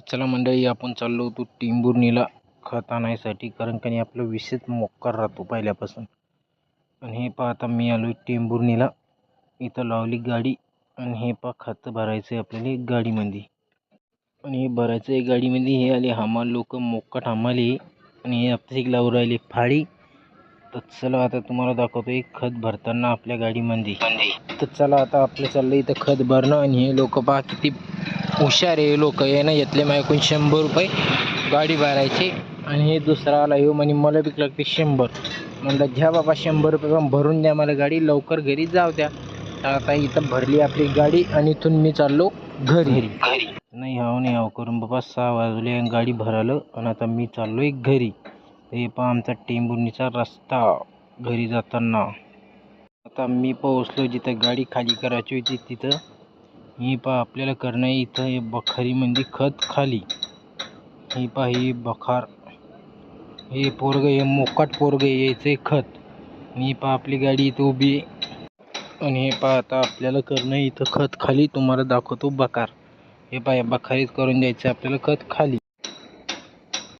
तर चला मंडळी आपण चाललो होतो टिंबुर्णीला खत आणायसाठी कारण की नाही आपलं विशेष मोकार राहतो पहिल्यापासून. आणि हे पहा आता मी आलो आहे इथं लावली गाडी आणि हे पहा खत भरायचं आहे आपल्याला गाडीमध्ये. आणि हे भरायचं आहे गाडीमध्ये हे आले हमाल लोक मोक्काट हमाली आणि हे आपली लावून राहिले फाळी. तर चला आता तुम्हाला दाखवतो एक खत भरताना आपल्या गाडीमध्ये. तर चला आता आपलं चाललं इथं खत भरणं आणि हे लोक पहा किती हुशार आहे लोक ना यातले माझ्याकडून शंभर रुपये गाडी भरायची. आणि हे दुसरा आला येऊ म्हणे मला बी लागते शंभर. म्हणलं घ्या बाबा शंभर रुपये पण भरून द्या मला गाडी लवकर घरी जाऊ द्या. आता इथं भरली आपली गाडी आणि इथून मी चाललो घरी. नाही हाव नाही हाव करून बाबा सहा वाजले आणि गाडी भरालं आणि आता मी चाललो आहे घरी. हे पहा आमचा टेंभुर्णीचा रस्ता घरी जाताना. आता मी पोहोचलो जिथं गाडी खाली करायची होती तिथं ही पहा आपल्याला करणं आहे इथं हे बखारीमध्ये म्हणजे खत खाली. ही पहा ही बखार. हे पोरग हे मोकाट पोरग यायचं आहे खत. आणि पहा आपली गाडी इथं उभी आहे. आणि हे पहा आता आपल्याला करणं आहे इथं खत खाली. तुम्हाला दाखवतो बकार हे पहा या बखारीत करून द्यायचं आपल्याला खत खाली.